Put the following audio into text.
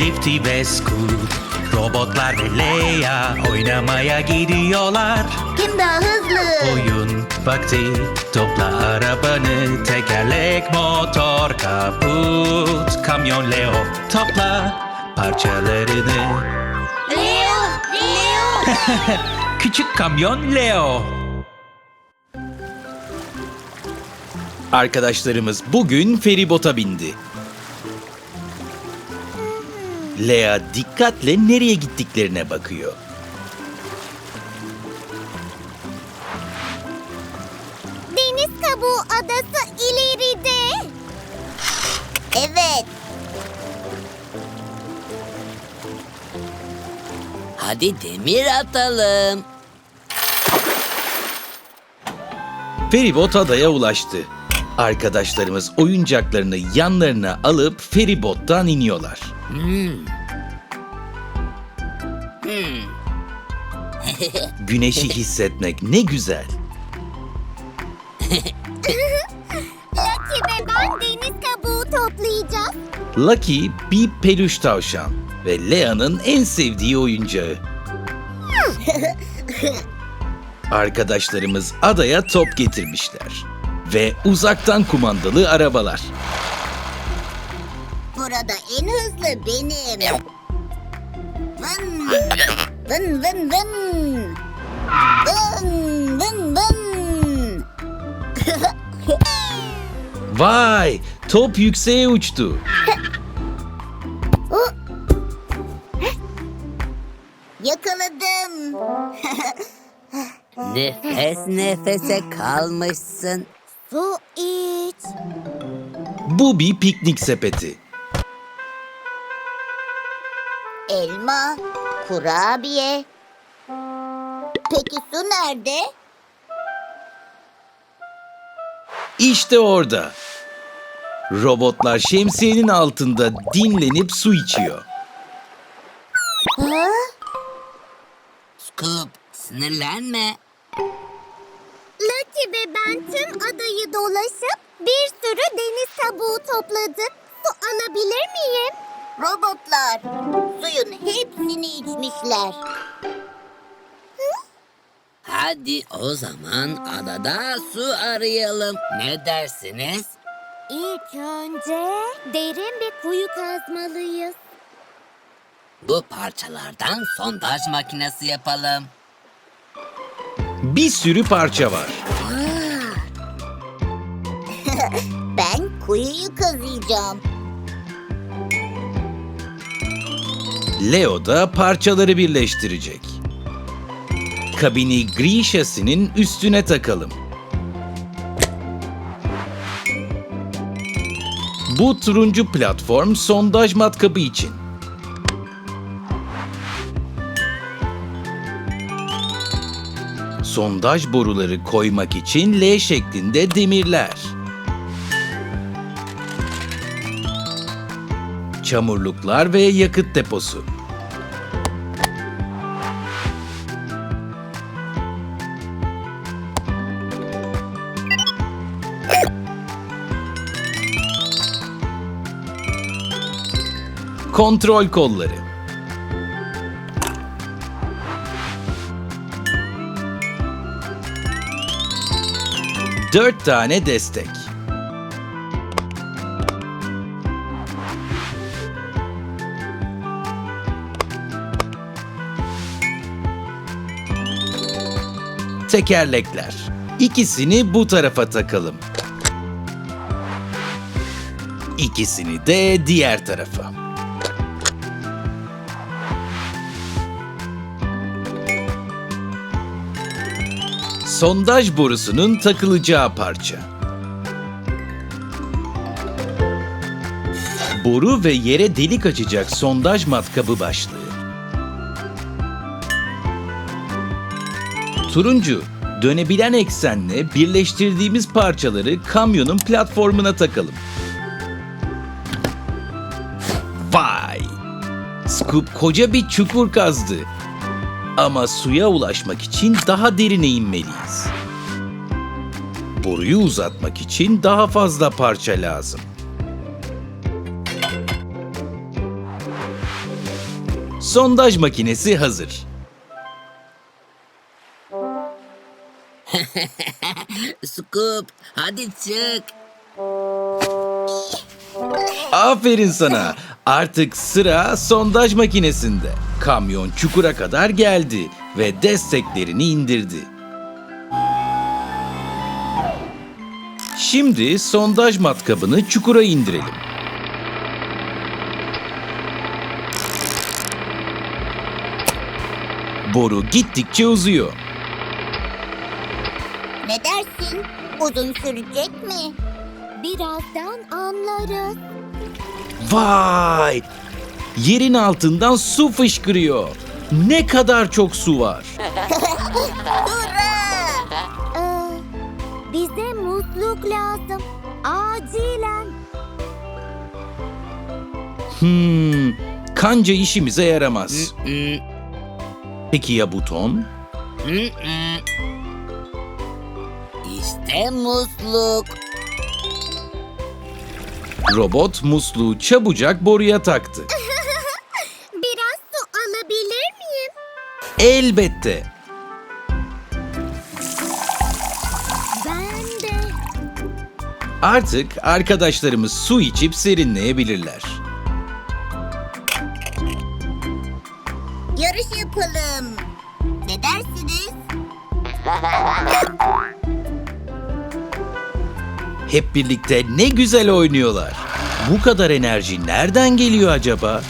Lifty ve Scoot Robotlar ve Leia oynamaya gidiyorlar Kim daha hızlı? Oyun vakti Topla arabanı Tekerlek, motor, kaput Kamyon Leo Topla parçalarını Leo! Leo! Küçük kamyon Leo. Arkadaşlarımız bugün feribota bindi. Lea dikkatle nereye gittiklerine bakıyor. Deniz kabuğu adası ileride. Evet. Hadi demir atalım. Feribot adaya ulaştı. Arkadaşlarımız oyuncaklarını yanlarına alıp feribottan iniyorlar. Güneşi hissetmek ne güzel. Lucky ve ben deniz kabuğu toplayacağız. Lucky bir peluş tavşan ve Lea'nın en sevdiği oyuncağı. Arkadaşlarımız adaya top getirmişler ve uzaktan kumandalı arabalar. Burada en hızlı benim. Vın vın vın vın. Vın vın vın. Vay! Top yükseğe uçtu. Yakaladım. Nefes nefese kalmışsın. Su iç. Bu bir piknik sepeti. Elma, kurabiye. Peki su nerede? İşte orada. Robotlar şemsiyenin altında dinlenip su içiyor. Ha? Scoop, sinirlenme. Ve ben tüm adayı dolaşıp bir sürü deniz kabuğu topladık. Su alabilir miyim? Robotlar suyun hepsini içmişler. Hadi o zaman adada su arayalım. Ne dersiniz? İlk önce derin bir kuyu kazmalıyız. Bu parçalardan sondaj makinesi yapalım. Bir sürü parça var. Kuyuyu kazıyacağım. Leo da parçaları birleştirecek. Kabini gri şasinin üstüne takalım. Bu turuncu platform sondaj matkabı için. Sondaj boruları koymak için L şeklinde demirler. Çamurluklar ve yakıt deposu. Kontrol kolları. Dört tane destek. Tekerlekler. İkisini bu tarafa takalım. İkisini de diğer tarafa. Sondaj borusunun takılacağı parça. Boru ve yere delik açacak sondaj matkabı başlığı. Turuncu, dönebilen eksenle birleştirdiğimiz parçaları kamyonun platformuna takalım. Vay! Scoop koca bir çukur kazdı. Ama suya ulaşmak için daha derine inmeliyiz. Boruyu uzatmak için daha fazla parça lazım. Sondaj makinesi hazır. Scoop hadi çık. Aferin sana. Artık sıra sondaj makinesinde. Kamyon çukura kadar geldi ve desteklerini indirdi. Şimdi sondaj matkabını çukura indirelim. Boru gittikçe uzuyor. Ne dersin? Uzun sürecek mi? Birazdan anlarız. Vay! Yerin altından su fışkırıyor. Ne kadar çok su var. Ee, bize musluk lazım. Acilen. Hmm, kanca işimize yaramaz. Peki ya buton? İşte musluk. Robot musluğu çabucak boruya taktı. Biraz su alabilir miyim? Elbette. Ben de. Artık arkadaşlarımız su içip serinleyebilirler. Yarış yapalım. Ne dersiniz? Hep birlikte ne güzel oynuyorlar. Bu kadar enerji nereden geliyor acaba?